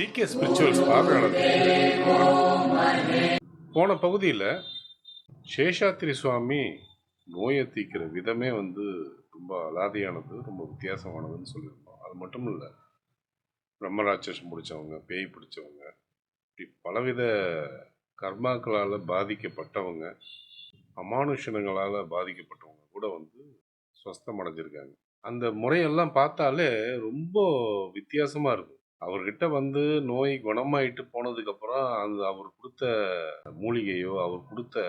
GK spirituals பார்வையாளர்களுக்கு போன பகுதியில் சேஷாத்திரி சுவாமி நோயை தீக்கிற விதமே வந்து ரொம்ப அலாதியானது ரொம்ப வித்தியாசமானதுன்னு சொல்லியிருந்தோம். அது மட்டும் இல்லை பிரம்மராட்சசம் பிடிச்சவங்க பேய் பிடிச்சவங்க இப்படி பலவித கர்மாக்களால் பாதிக்கப்பட்டவங்க அமானுஷனங்களால் பாதிக்கப்பட்டவங்க கூட வந்து ஸ்வஸ்தம் அடைஞ்சிருக்காங்க அந்த முறையெல்லாம் பார்த்தாலே ரொம்ப வித்தியாசமாக இருக்கும். அவர்கிட்ட வந்து நோய் குணமாயிட்டு போனதுக்கப்புறம் அந்த அவர் கொடுத்த மூலிகையோ அவர் கொடுத்த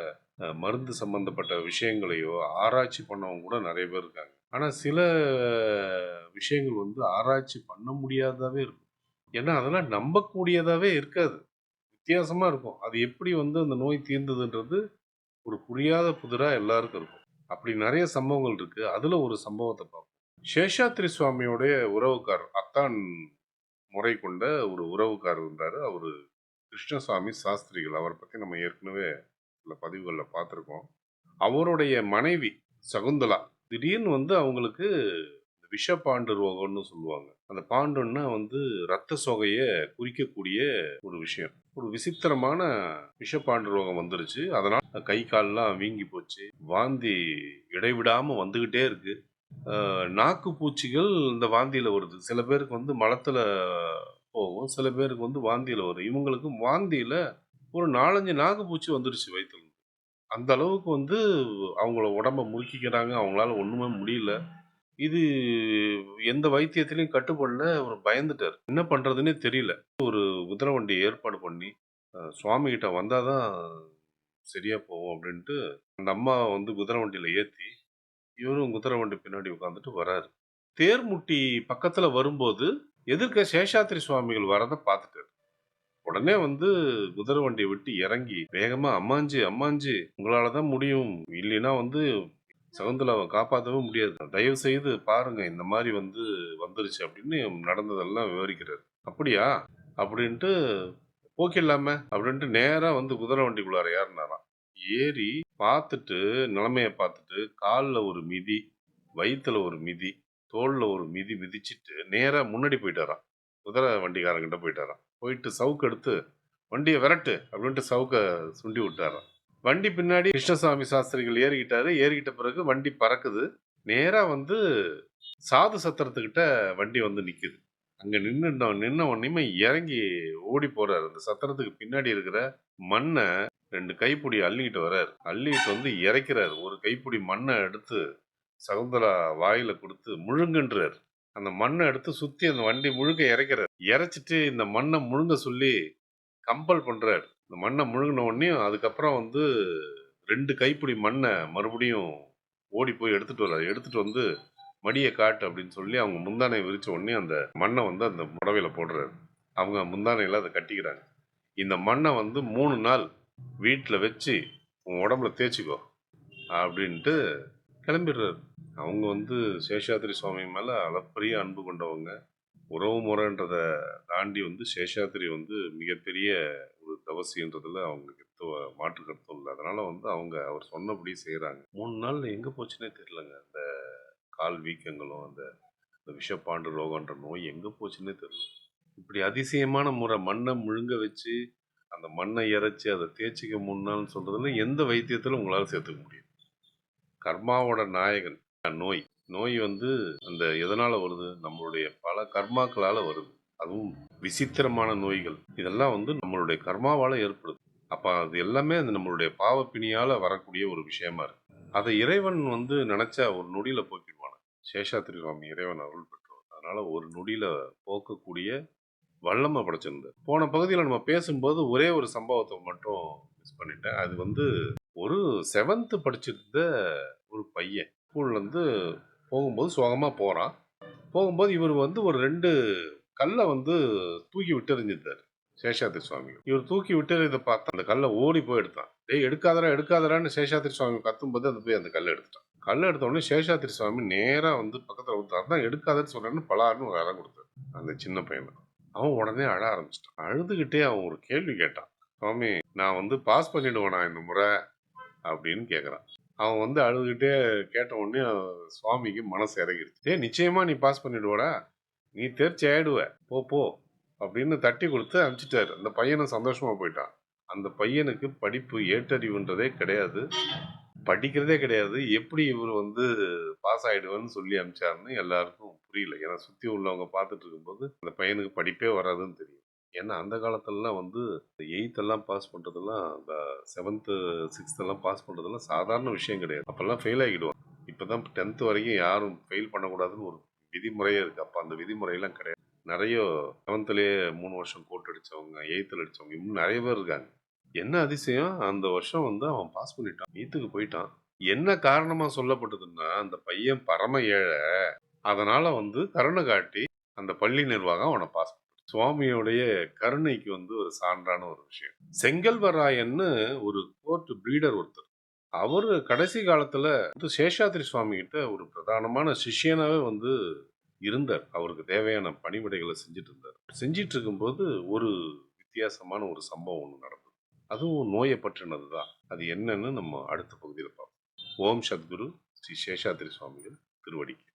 மருந்து சம்பந்தப்பட்ட விஷயங்களையோ ஆராய்ச்சி பண்ணவங்க கூட நிறைய பேர் இருக்காங்க. ஆனால் சில விஷயங்கள் வந்து ஆராய்ச்சி பண்ண முடியாததாகவே இருக்கும். ஏன்னா அதெல்லாம் நம்பக்கூடியதாகவே இருக்காது. வித்தியாசமாக இருக்கும். அது எப்படி வந்து அந்த நோய் தீர்ந்ததுன்றது ஒரு புரியாத புதிராக எல்லாருக்கும் இருக்கும். அப்படி நிறைய சம்பவங்கள் இருக்குது அதில் ஒரு சம்பவத்தை பார்ப்போம். சேஷாத்ரி சுவாமியோடைய உறவுக்காரர் அத்தான் முறை கொண்ட ஒரு உறவுக்காரர் இருந்தார். அவர் கிருஷ்ணசாமி சாஸ்திரிகள். அவரை பற்றி நம்ம ஏற்கனவே சில பதிவுகளில் பார்த்துருக்கோம். அவருடைய மனைவி சகுந்தலா திடீர்னு வந்து அவங்களுக்கு விஷ விஷப்பாண்டு ரோகம்னு சொல்லுவாங்க. அந்த பாண்டுன்னா வந்து ரத்த சோகையை குறிக்கக்கூடிய ஒரு விஷயம். ஒரு விசித்திரமான விஷப்பாண்டு ரோகம் வந்துருச்சு. அதனால் கை கால்லாம் வீங்கி போச்சு. வாந்தி இடைவிடாமல் வந்துக்கிட்டே இருக்குது நாக்கு பூச்சிகள் இந்த வாந்தியில் வருது. சில பேருக்கு வந்து மலத்தில் போகும் சில பேருக்கு வந்து வாந்தியில் வரும். இவங்களுக்கு வாந்தியில் ஒரு நாலஞ்சு நாக்கு பூச்சி வந்துருச்சு வயிற்றுல அந்த அளவுக்கு வந்து அவங்கள உடம்ப முறுக்கிக்கிறாங்க அவங்களால ஒன்றுமே முடியல. இது எந்த வைத்தியத்திலையும் கட்டுப்படல அவர் பயந்துட்டார். என்ன பண்ணுறதுன்னே தெரியல. ஒரு குதிரை வண்டி ஏற்பாடு பண்ணி சுவாமிகிட்ட வந்தால் தான் சரியாக போகும் அப்படின்ட்டு அந்த அம்மா வந்து குதிரை வண்டியில் ஏற்றி இவரும் குதிரை வண்டி பின்னாடி உட்காந்துட்டு வராரு. தேர்முட்டி பக்கத்துல வரும்போது எதிர்க்க சேஷாத்திரி சுவாமிகள் வரதை பார்த்துட்டாரு. உடனே வந்து குதிரை வண்டியை விட்டு இறங்கி வேகமா அம்மாஞ்சி அம்மாஞ்சி உங்களால தான் முடியும். இல்லைன்னா வந்து சகுந்தலாவை காப்பாற்றவே முடியாது. தயவு செய்து பாருங்க இந்த மாதிரி வந்து வந்துருச்சு அப்படின்னு நடந்ததெல்லாம் விவரிக்கிறாரு. அப்படியா? அப்படின்ட்டு போக்கிடலாம அப்படின்ட்டு நேராக வந்து குதிரை வண்டிக்குள்ளார ஏறினாராம். ஏறி பார்த்துட்டு நிலைமைய பார்த்துட்டு காலில் ஒரு மிதி வயித்துல ஒரு மிதி தோல்ல ஒரு மிதி மிதிச்சிட்டு நேரா முன்னாடி போயிட்டாராம் குதிரை வண்டிக்காரங்கிட்ட போயிட்டாராம் போயிட்டு சவுக்கு எடுத்து வண்டியை விரட்டு அப்படின்ட்டு சவுக்க சுண்டி விட்டாராம் வண்டி பின்னாடி கிருஷ்ணசாமி சாஸ்திரிகள் ஏறிக்கிட்டாரு. ஏறிக்கிட்ட பிறகு வண்டி பறக்குது. நேரா வந்து சாது சத்திரத்துக்கிட்ட வண்டி வந்து நிக்குது. அங்க நின்று நின்ன உடனே இறங்கி ஓடி போறாரு. அந்த சத்திரத்துக்கு பின்னாடி இருக்கிற மண்ணை ரெண்டு கைப்பிடி அள்ளிக்கிட்டு வர்றாரு. அள்ளிக்கிட்டு வந்து இறைக்கிறாரு. ஒரு கைப்பிடி மண்ணை எடுத்து சகுந்தலா வாயில கொடுத்து முழுங்குன்றார். அந்த மண்ணை எடுத்து சுத்தி அந்த வண்டி முழுக்க இறைக்கிறார். இறைச்சிட்டு இந்த மண்ணை முழுங்க சொல்லி கம்பல் பண்றாரு. இந்த மண்ணை முழுங்கின உடனே அதுக்கப்புறம் வந்து ரெண்டு கைப்பிடி மண்ணை மறுபடியும் ஓடி போய் எடுத்துட்டு வர்றாரு. எடுத்துட்டு வந்து மடியை காட்டு அப்படின்னு சொல்லி அவங்க முந்தானை விரிச்ச உடனே அந்த மண்ணை வந்து அந்த புடவையில போடுறாரு. அவங்க முந்தானையில அதை கட்டிக்கிறாங்க. இந்த மண்ணை வந்து மூணு நாள் வீட்டில் வச்சு உன் உடம்புல தேய்ச்சிக்கோ அப்படின்ட்டு கிளம்பிடுறாரு. அவங்க வந்து சேஷாத்ரி சுவாமி மேலே அளப்பரிய அன்பு கொண்டவங்க. உறவு முறைன்றதை தாண்டி வந்து சேஷாத்ரி வந்து மிகப்பெரிய ஒரு தவசின்றதுல அவங்களுக்கு எந்த மாற்று கருத்தும் இல்லை. அதனால் வந்து அவங்க அவர் சொன்னபடி செய்கிறாங்க மூணு நாள் எங்கே போச்சுன்னே தெரிலங்க அந்த கால் வீக்கங்களும் அந்த இந்த விஷப்பாண்டு ரோகன்ற நோய் எங்கே போச்சுன்னே தெரியல. இப்படி அதிசயமான முறை மண்ணை முழுங்க வச்சு அந்த மண்ணை இறைச்சி அதை தேய்ச்சிக்க மூணு சொல்கிறதுல எந்த வைத்தியத்திலும் உங்களால் சேர்த்துக்க முடியும் கர்மாவோட நாயகன் நோய். நோய் வந்து அந்த எதனால் வருது? நம்மளுடைய பல கர்மாக்களால் வருது. அதுவும் விசித்திரமான நோய்கள். இதெல்லாம் வந்து நம்மளுடைய கர்மாவால் ஏற்படுது. அப்போ அது எல்லாமே அந்த நம்மளுடைய பாவப்பிணியால் வரக்கூடிய ஒரு விஷயமா இருக்கு. அதை இறைவன் வந்து நினச்சா ஒரு நொடியில் போக்கிடுவான சேஷாத்திரி சுவாமி இறைவன் அருள் பெற்றோம் அதனால் ஒரு நொடியில் போக்கக்கூடிய வல்லமை படைச்சிருந்தார். போன பகுதியில் நம்ம பேசும்போது ஒரே ஒரு சம்பவத்தை மட்டும் மிஸ் பண்ணிட்டேன். அது வந்து ஒரு செவன்த்து படிச்சிருந்த ஒரு பையன். ஸ்கூல்லேருந்து போகும்போது சுகமாக போகிறான் போகும்போது இவர் வந்து ஒரு ரெண்டு கல்லை வந்து தூக்கி விட்டுறிஞ்சிருந்தார் சேஷாத்ரி சேஷாத்திரி சுவாமி இவர் தூக்கி விட்டு இதை பார்த்தா அந்த கல்லை ஓடி போய் எடுத்தான். டேய் எடுக்காதரா எடுக்காதரான்னு சேஷாத்ரி சுவாமி கத்தும்போது அது போய் அந்த கல்லை எடுத்துட்டான். கல் எடுத்தவொடனே சேஷாத்திரி சுவாமி நேராக வந்து பக்கத்தில் வந்து தான் எடுக்காதன்னு சொன்னேன்னு பலாருன்னு ஒரு இடம் கொடுத்தாரு அந்த சின்ன பையனை அவன் உடனே அழ ஆரம்பிச்சிட்டான். அழுதுகிட்டே அவன் ஒரு கேள்வி கேட்டான். சுவாமி நான் வந்து பாஸ் பண்ணிடுவேனா இந்த முறை? அப்படின்னு கேட்குறான் அவன் வந்து அழுதுகிட்டே கேட்ட உடனே சுவாமிக்கு மனசு இறங்கிடுச்சு ஏ நிச்சயமாக நீ பாஸ் பண்ணிடுவடா. நீ தேர்ச்சி ஆயிடுவ. போ போ. அப்படின்னு தட்டி கொடுத்து அனுப்பிச்சிட்டாரு. அந்த பையனை சந்தோஷமாக போயிட்டான். அந்த பையனுக்கு படிப்பு ஏற்றறிவுன்றதே கிடையாது. படிக்கிறதே கிடையாது. எப்படி இவர் வந்து பாஸ் ஆகிடுவேன்னு சொல்லி அனுப்பிச்சாருன்னு எல்லாருக்கும் புரியல. ஏன்னா சுற்றி உள்ளவங்க பார்த்துட்டு இருக்கும்போது அந்த பையனுக்கு படிப்பே வராதுன்னு தெரியும். ஏன்னா அந்த காலத்துலலாம் வந்து எயித்தெல்லாம் பாஸ் பண்ணுறதெல்லாம் இந்த செவன்த்து சிக்ஸ்த்தெல்லாம் பாஸ் பண்ணுறதெல்லாம் சாதாரண விஷயம் கிடையாது. அப்போல்லாம் ஃபெயில் ஆகிடுவாங்க. இப்போதான் டென்த்து வரைக்கும் யாரும் ஃபெயில் பண்ணக்கூடாதுன்னு ஒரு விதிமுறையே இருக்குது அப்போ அந்த விதிமுறையெல்லாம் கிடையாது. நிறைய செவன்த்துலேயே மூணு வருஷம் கோட் அடிச்சவங்க எயித்தில் அடித்தவங்க இன்னும் நிறைய பேர் இருக்காங்க. என்ன அதிசயம்? அந்த வருஷம் வந்து அவன் பாஸ் பண்ணிட்டான். நீத்துக்கு போயிட்டான். என்ன காரணமா சொல்லப்பட்டதுன்னா அந்த பையன் பரம ஏழை. அதனால வந்து கருணை காட்டி அந்த பள்ளி நிர்வாகம் அவனை பாஸ் சுவாமியோடைய கருணைக்கு வந்து ஒரு சான்றான ஒரு விஷயம். செங்கல்வராயன்னு ஒரு கோர்ட் பிரீடர் ஒருத்தர். அவர் கடைசி காலத்துல வந்து சேஷாத்ரி சுவாமி கிட்ட ஒரு பிரதானமான சிஷியனாவே வந்து இருந்தார். அவருக்கு தேவையான பணிவிடைகளை செஞ்சுட்டு இருந்தார். செஞ்சிட்டு இருக்கும்போது ஒரு வித்தியாசமான ஒரு சம்பவம் ஒன்று நடந்தது அதுவும் நோயை பற்றினது தான் அது என்னன்னு நம்ம அடுத்த பகுதியில் பார்ப்போம். ஓம் சத்குரு ஸ்ரீ சேஷாத்ரி சுவாமிகள் திருவடிக்கு.